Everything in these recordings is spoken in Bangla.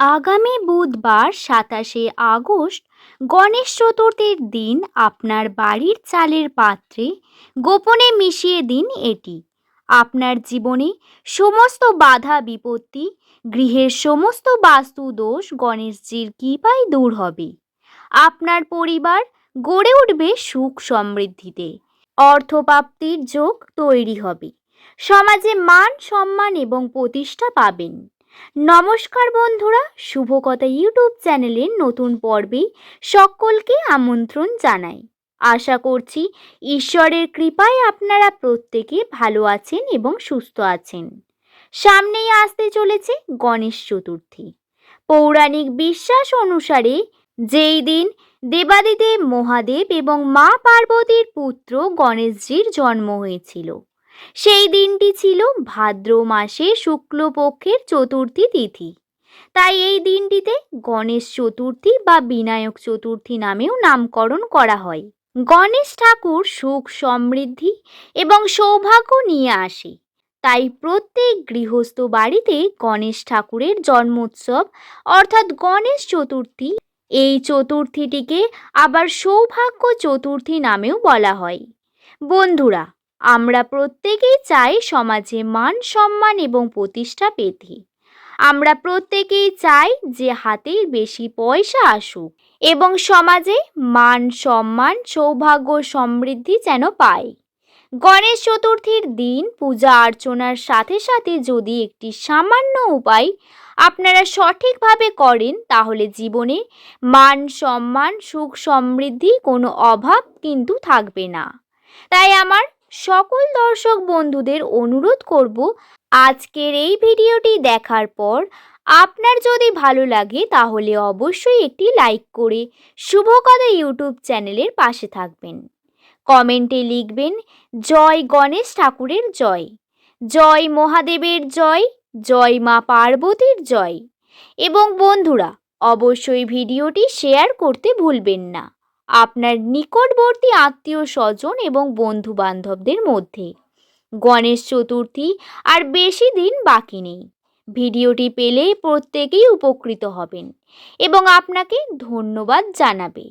আগামী বুধবার সাতাশে আগস্ট গণেশ চতুর্থীর দিন আপনার বাড়ির চালের পাত্রে গোপনে মিশিয়ে দিন এটি। আপনার জীবনে সমস্ত বাধা বিপত্তি, গৃহের সমস্ত বাস্তু দোষ গণেশজির কৃপায় দূর হবে। আপনার পরিবার গড়ে উঠবে সুখ সমৃদ্ধিতে। অর্থপ্রাপ্তির যোগ তৈরি হবে। সমাজে মান সম্মান এবং প্রতিষ্ঠা পাবেন। নমস্কার বন্ধুরা, শুভকথা ইউটিউব চ্যানেলের নতুন পর্বে সকলকে আমন্ত্রণ জানাই। আশা করছি ঈশ্বরের কৃপায় আপনারা প্রত্যেকে ভালো আছেন এবং সুস্থ আছেন। সামনেই আসতে চলেছে গণেশ চতুর্থী। পৌরাণিক বিশ্বাস অনুসারে যেই দিন দেবাদিদেব মহাদেব এবং মা পার্বতীর পুত্র গণেশজির জন্ম হয়েছিল সেই দিনটি ছিল ভাদ্র মাসে শুক্লপক্ষের চতুর্থী তিথি। তাই এই দিনটিতে গণেশ চতুর্থী বা বিনায়ক চতুর্থী নামেও নামকরণ করা হয়। গণেশ ঠাকুর সুখ সমৃদ্ধি এবং সৌভাগ্য নিয়ে আসে। তাই প্রত্যেক গৃহস্থ বাড়িতে গণেশ ঠাকুরের জন্মোৎসব অর্থাৎ গণেশ চতুর্থী এই চতুর্থীটিকে আবার সৌভাগ্য চতুর্থী নামেও বলা হয়। বন্ধুরা আমরা প্রত্যেকেই চাই সমাজে মান, সম্মান এবং প্রতিষ্ঠা পেতে আমরা প্রত্যেকেই চাই যে হাতে বেশি পয়সা আসুক এবং সমাজে মান, সম্মান, সৌভাগ্য সমৃদ্ধি যেন পায় গণেশ চতুর্থীর দিন পূজা অর্চনার সাথে সাথে যদি একটি সামান্য উপায় আপনারা সঠিকভাবে করেন, তাহলে জীবনে মান, সম্মান, সুখ সমৃদ্ধি কোনো অভাব কিন্তু থাকবে না। তাই আমার সকল দর্শক বন্ধুদের অনুরোধ করব আজকের এই ভিডিওটি দেখার পর আপনার যদি ভালো লাগে তাহলে অবশ্যই একটি লাইক করে শুভকথা ইউটিউব চ্যানেলের পাশে থাকবেন। কমেন্টে লিখবেন, জয় গণেশ ঠাকুরের জয়। জয় মহাদেবের জয়। জয় মা পার্বতীর জয়। এবং বন্ধুরা, অবশ্যই ভিডিওটি শেয়ার করতে ভুলবেন না। আপনার নিকটবর্তী আত্মীয় স্বজন এবং বন্ধু বান্ধবদের মধ্যে। গণেশ চতুর্থী আর বেশি দিন বাকি নেই। ভিডিওটি পেলে প্রত্যেকেই উপকৃত হবেন এবং আপনাকে ধন্যবাদ জানাবে।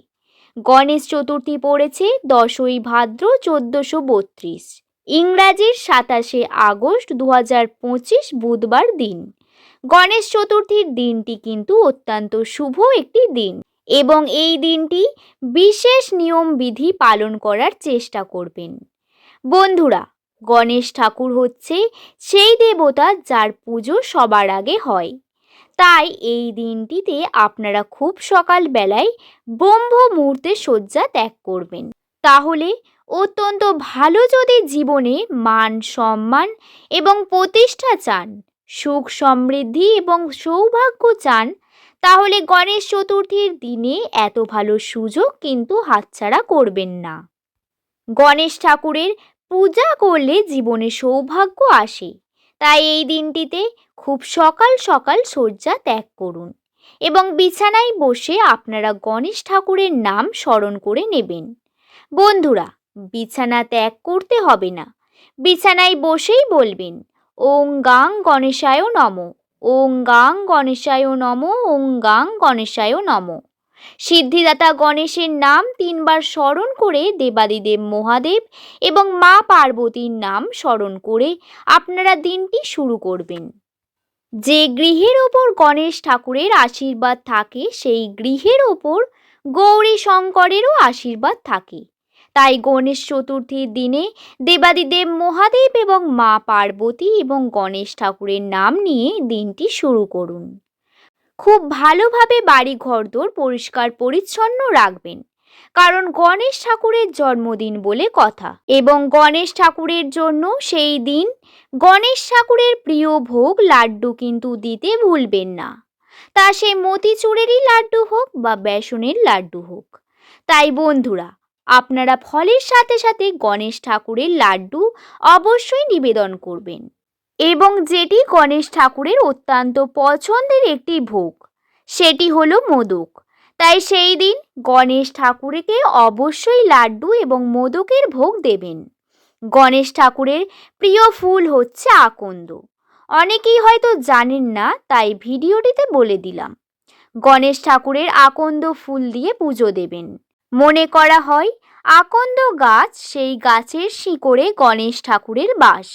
গণেশ চতুর্থী পড়েছে দশই ভাদ্র চোদ্দোশো বত্রিশ, ইংরাজির সাতাশে আগস্ট দু পঁচিশ বুধবার দিন। গণেশ চতুর্থীর দিনটি কিন্তু অত্যন্ত শুভ একটি দিন। এবং এই দিনটি বিশেষ নিয়মবিধি পালন করার চেষ্টা করবেন। বন্ধুরা, গণেশ ঠাকুর হচ্ছে সেই দেবতা যার পুজো সবার আগে হয়। তাই এই দিনটিতে আপনারা খুব সকাল বেলায় ব্রহ্ম মুহূর্তে শয্যা ত্যাগ করবেন। তাহলে অত্যন্ত ভালো যদি জীবনে মান সম্মান এবং প্রতিষ্ঠা চান, সুখ সমৃদ্ধি এবং সৌভাগ্য চান তাহলে গণেশ চতুর্থীর দিনে এত ভালো সুযোগ কিন্তু হাতছাড়া করবেন না। গণেশ ঠাকুরের পূজা করলে জীবনে সৌভাগ্য আসে। তাই এই দিনটিতে খুব সকাল সকাল শয্যা ত্যাগ করুন এবং বিছানায় বসে আপনারা গণেশ ঠাকুরের নাম স্মরণ করে নেবেন। বন্ধুরা, বিছানা ত্যাগ করতে হবে না। বিছানায় বসেই বলবেন ওং গাং গণেশায় নম। ওং গাং গণেশায় নম, ওং গাং গণেশায় নম। সিদ্ধিদাতা গণেশের নাম তিনবার স্মরণ করে দেবাদিদেব মহাদেব এবং মা পার্বতীর নাম স্মরণ করে আপনারা দিনটি শুরু করবেন। যে গৃহের ওপর গণেশ ঠাকুরের আশীর্বাদ থাকে, সেই গৃহের ওপর গৌরী শঙ্করেরও আশীর্বাদ থাকে। তাই গণেশ চতুর্থীর দিনে দেবাদিদেব মহাদেব এবং মা পার্বতী এবং গণেশ ঠাকুরের নাম নিয়ে দিনটি শুরু করুন। খুব ভালোভাবে বাড়ি ঘরদোর পরিষ্কার পরিচ্ছন্ন রাখবেন, কারণ গণেশ ঠাকুরের জন্মদিন বলে কথা এবং গণেশ ঠাকুরের জন্য সেই দিন গণেশ ঠাকুরের প্রিয় ভোগ লাড্ডু কিন্তু দিতে ভুলবেন না। তা সে মতিচুরেরই লাড্ডু হোক বা বেসনের লাড্ডু হোক। তাই বন্ধুরা আপনারা ফলের সাথে সাথে গণেশ ঠাকুরের লাড্ডু অবশ্যই নিবেদন করবেন। এবং যেটি গণেশ ঠাকুরের অত্যন্ত পছন্দের একটি ভোগ, সেটি হলো মোদক। তাই সেই দিন গণেশ ঠাকুরকে অবশ্যই লাড্ডু এবং মোদকের ভোগ দেবেন। গণেশ ঠাকুরের প্রিয় ফুল হচ্ছে আকন্দ। অনেকেই হয়তো জানেন না, তাই ভিডিওটিতে বলে দিলাম। গণেশ ঠাকুরের আকন্দ ফুল দিয়ে পুজো দেবেন। মনে করা হয়, আকন্দ গাছ সেই গাছের শিকড়ে গণেশ ঠাকুরের বাস।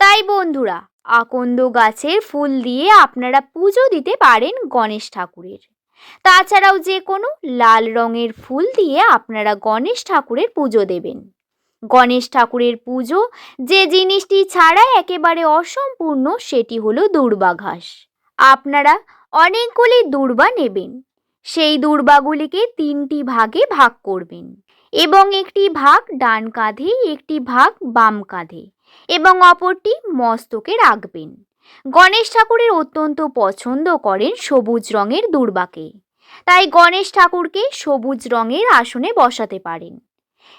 তাই বন্ধুরা, আকন্দ গাছের ফুল দিয়ে আপনারা পুজো দিতে পারেন গণেশ ঠাকুরের। তাছাড়াও যে কোনো লাল রঙের ফুল দিয়ে আপনারা গণেশ ঠাকুরের পুজো দেবেন। গণেশ ঠাকুরের পুজো যে জিনিসটি ছাড়া একেবারে অসম্পূর্ণ, সেটি হলো দূর্বা ঘাস আপনারা অনেকগুলি দূর্বা নেবেন। সেই দূর্বাগুলিকে তিনটি ভাগে ভাগ করবেন। এবং একটি ভাগ ডান কাঁধে, একটি ভাগ বাম কাঁধে। এবং অপরটি মস্তকে রাখবেন। গণেশ ঠাকুরের অত্যন্ত পছন্দ করেন সবুজ রঙের দুর্বাকে। তাই গণেশ ঠাকুরকে সবুজ রঙের আসনে বসাতে পারেন।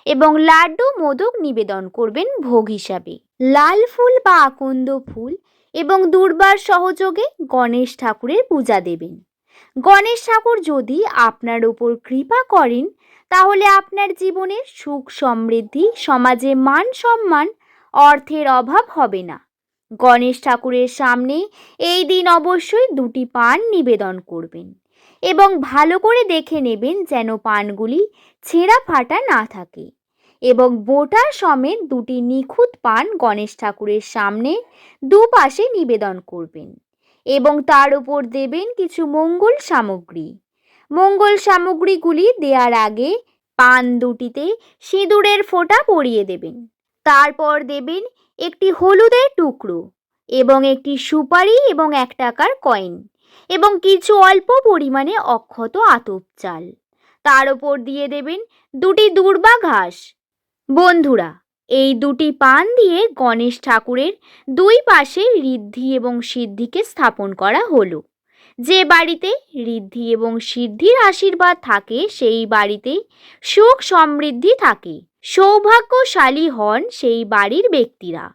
এবং লাড্ডু মোদক নিবেদন করবেন ভোগ হিসাবে। লাল ফুল বা আকন্দ ফুল এবং দুর্বার সহযোগে গণেশ ঠাকুরের পূজা দেবেন। গণেশ ঠাকুর যদি আপনার উপর কৃপা করেন, তাহলে আপনার জীবনের সুখ সমৃদ্ধি, সমাজে মান সম্মান, অর্থের অভাব হবে না। গণেশ ঠাকুরের সামনে এই দিন অবশ্যই দুটি পান নিবেদন করবেন এবং ভালো করে দেখে নেবেন যেন পানগুলি ছেঁড়া ফাটা না থাকে এবং বোটা সমেত দুটি নিখুঁত পান গণেশ ঠাকুরের সামনে দুপাশে নিবেদন করবেন। এবং তার উপর দেবেন কিছু মঙ্গল সামগ্রী। মঙ্গল সামগ্রীগুলি দেওয়ার আগে পান দুটিতে সিঁদুরের ফোঁটা পরিয়ে দেবেন। তারপর দেবেন একটি হলুদের টুকরো এবং একটি সুপারি এবং এক টাকার কয়েন এবং কিছু অল্প পরিমাণে অক্ষত আতপ চাল। তার ওপর দিয়ে দেবেন দুটি দূর্বা ঘাস। বন্ধুরা এই দুটি পান দিয়ে গণেশ ঠাকুরের দুই পাশে ঋদ্ধি এবং সিদ্ধিকে স্থাপন করা হলো। যে বাড়িতে ঋদ্ধি এবং সিদ্ধির আশীর্বাদ থাকে, সেই বাড়িতে সুখ সমৃদ্ধি থাকে, সৌভাগ্যশালী হন সেই বাড়ির ব্যক্তিরা।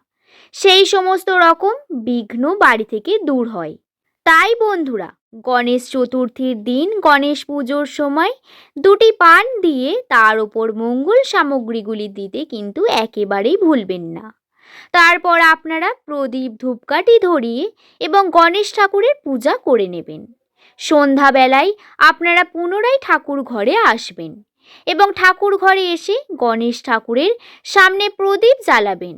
সেই সমস্ত রকম বিঘ্ন বাড়ি থেকে দূর হয়। তাই বন্ধুরা, গণেশ চতুর্থীর দিন গণেশ পুজোর সময় দুটি পান দিয়ে তার ওপর মঙ্গল সামগ্রীগুলি দিতে কিন্তু একেবারেই ভুলবেন না। তারপর আপনারা প্রদীপ ধূপকাঠি ধরিয়ে এবং গণেশ ঠাকুরের পূজা করে নেবেন। সন্ধ্যাবেলায় আপনারা পুনরায় ঠাকুর ঘরে আসবেন এবং ঠাকুর ঘরে এসে গণেশ ঠাকুরের সামনে প্রদীপ জ্বালাবেন।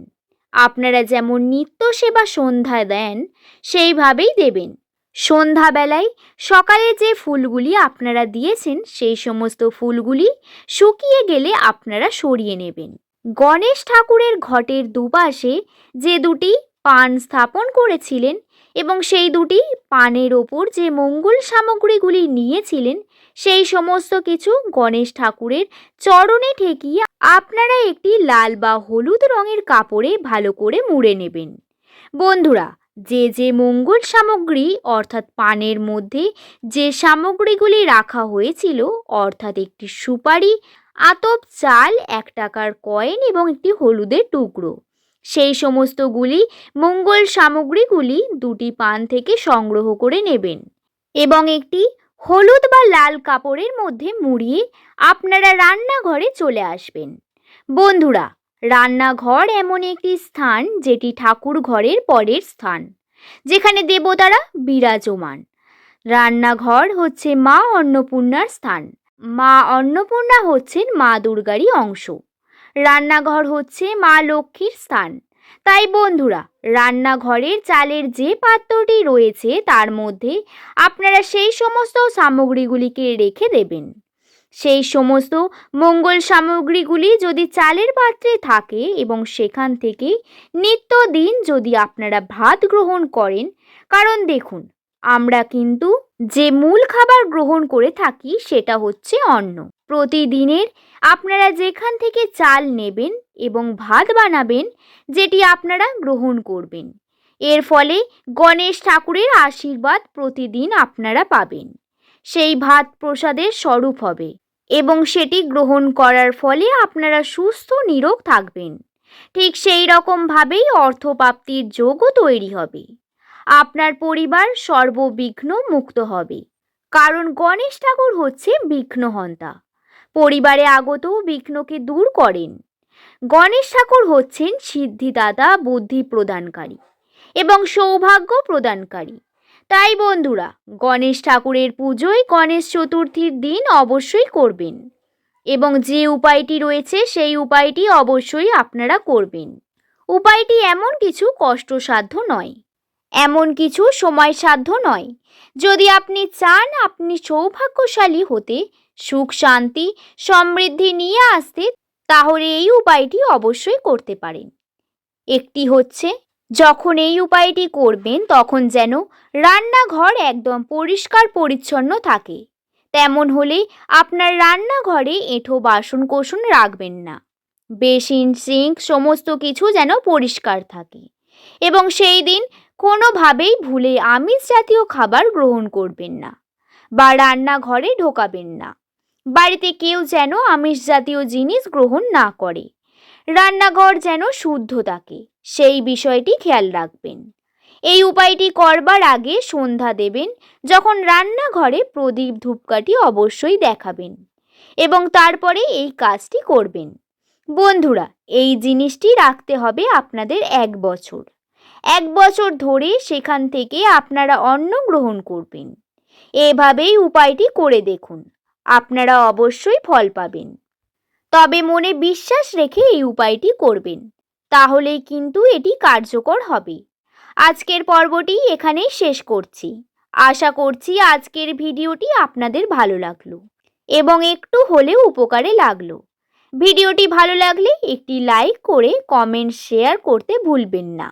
আপনারা যেমন নিত্য সেবা সন্ধ্যা দেন, সেইভাবেই দেবেন। সন্ধ্যাবেলায় সকালে যে ফুলগুলি আপনারা দিয়েছেন, সেই সমস্ত ফুলগুলি শুকিয়ে গেলে আপনারা সরিয়ে নেবেন। গণেশ ঠাকুরের ঘটের দুপাশে যে দুটি পান স্থাপন করেছিলেন এবং সেই দুটি পানের ওপর যে মঙ্গল সামগ্রীগুলি নিয়েছিলেন, সেই সমস্ত কিছু গণেশ ঠাকুরের চরণে ঠেকিয়ে আপনারা একটি লাল বা হলুদ রঙের কাপড়ে ভালো করে মুড়ে নেবেন। বন্ধুরা যে যে মঙ্গল সামগ্রী, অর্থাৎ পানের মধ্যে যে সামগ্রীগুলি রাখা হয়েছিল, অর্থাৎ একটি সুপারি, আতপ, চাল, এক টাকার কয়েন এবং একটি হলুদের টুকরো। সেই সমস্তগুলি মঙ্গল সামগ্রীগুলি দুটি পান থেকে সংগ্রহ করে নেবেন এবং একটি হলুদ বা লাল কাপড়ের মধ্যে মুড়িয়ে আপনারা রান্নাঘরে চলে আসবেন। বন্ধুরা রান্নাঘর এমন একটি স্থান যেটি ঠাকুর ঘরের পরের স্থান, যেখানে দেবতারা বিরাজমান। রান্নাঘর হচ্ছে মা অন্নপূর্ণার স্থান। মা অন্নপূর্ণা হচ্ছেন মা দুর্গারই অংশ। রান্নাঘর হচ্ছে মা লক্ষ্মীর স্থান। তাই বন্ধুরা, রান্নাঘরের চালের যে পাত্রটি রয়েছে তার মধ্যে আপনারা সেই সমস্ত সামগ্রীগুলিকে রেখে দেবেন। সেই সমস্ত মঙ্গল সামগ্রীগুলি যদি চালের পাত্রে থাকে এবং সেখান থেকে নিত্যদিন যদি আপনারা ভাত গ্রহণ করেন, কারণ দেখুন, আমরা কিন্তু যে মূল খাবার গ্রহণ করে থাকি সেটা হচ্ছে অন্ন। প্রতিদিনের আপনারা যেখান থেকে চাল নেবেন এবং ভাত বানাবেন, যেটি আপনারা গ্রহণ করবেন। এর ফলে গণেশ ঠাকুরের আশীর্বাদ প্রতিদিন আপনারা পাবেন। সেই ভাত প্রসাদের স্বরূপ হবে। এবং সেটি গ্রহণ করার ফলে আপনারা সুস্থ, নিরোগ থাকবেন। ঠিক সেই রকমভাবেই অর্থপ্রাপ্তির যোগও তৈরি হবে। আপনার পরিবার সর্ববিঘ্ন মুক্ত হবে। কারণ গণেশ ঠাকুর হচ্ছে বিঘ্নহন্তা। পরিবারে আগত বিঘ্নকে দূর করেন। গণেশ ঠাকুর হচ্ছেন সিদ্ধিদাতা, বুদ্ধি প্রদানকারী এবং সৌভাগ্য প্রদানকারী। তাই বন্ধুরা, গণেশ ঠাকুরের পুজোয় গণেশ চতুর্থীর দিন অবশ্যই করবেন। এবং যে উপায়টি রয়েছে, সেই উপায়টি অবশ্যই আপনারা করবেন। উপায়টি এমন কিছু কষ্টসাধ্য নয়। এমন কিছু সময়সাধ্য নয়। যদি আপনি চান আপনি সৌভাগ্যশালী হতে, সুখ শান্তি, সমৃদ্ধি নিয়ে আসতে, তাহলে এই উপায়টি অবশ্যই করতে পারেন। একটি হচ্ছে যখন এই উপায়টি করবেন, তখন যেন রান্নাঘর একদম পরিষ্কার পরিচ্ছন্ন থাকে। তেমন হলে আপনার রান্নাঘরে এঁঠো বাসন কোসন রাখবেন না। বেসিন, সিঙ্ক সমস্ত কিছু যেন পরিষ্কার থাকে। এবং সেই দিন কোনোভাবেই ভুলে আমিষ জাতীয় খাবার গ্রহণ করবেন না বা রান্নাঘরে ঢোকাবেন না। বাড়িতে কেউ যেন আমিষ জাতীয় জিনিস গ্রহণ না করে। রান্নাঘর যেন শুদ্ধ থাকে। সেই বিষয়টি খেয়াল রাখবেন। এই উপায়টি করবার আগে সন্ধ্যা দেবেন, যখন রান্নাঘরে প্রদীপ ধূপকাঠি অবশ্যই দেখাবেন এবং তারপরে এই কাজটি করবেন। বন্ধুরা, এই জিনিসটি রাখতে হবে আপনাদের এক বছর। এক বছর ধরে সেখান থেকে আপনারা অন্ন গ্রহণ করবেন। এভাবেই উপায়টি করে দেখুন। আপনারা অবশ্যই ফল পাবেন। তবে মনে বিশ্বাস রেখে এই উপায়টি করবেন। তাহলেই কিন্তু এটি কার্যকর হবে। আজকের পর্বটি এখানেই শেষ করছি। আশা করছি আজকের ভিডিওটি আপনাদের ভালো লাগল এবং একটু হলেও উপকারে লাগল। ভিডিওটি ভালো লাগলে একটি লাইক করে, কমেন্ট, শেয়ার করতে ভুলবেন না।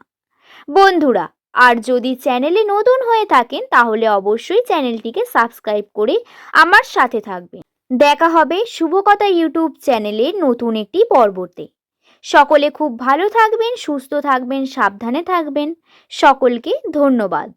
বন্ধুরা, আর যদি চ্যানেলে নতুন হয়ে থাকেন, তাহলে অবশ্যই চ্যানেলটিকে সাবস্ক্রাইব করে আমার সাথে থাকবেন। দেখা হবে শুভকথা ইউটিউব চ্যানেলের নতুন একটি পর্বতে। সকলে খুব ভালো থাকবেন সুস্থ থাকবেন সাবধানে থাকবেন। সকলকে ধন্যবাদ।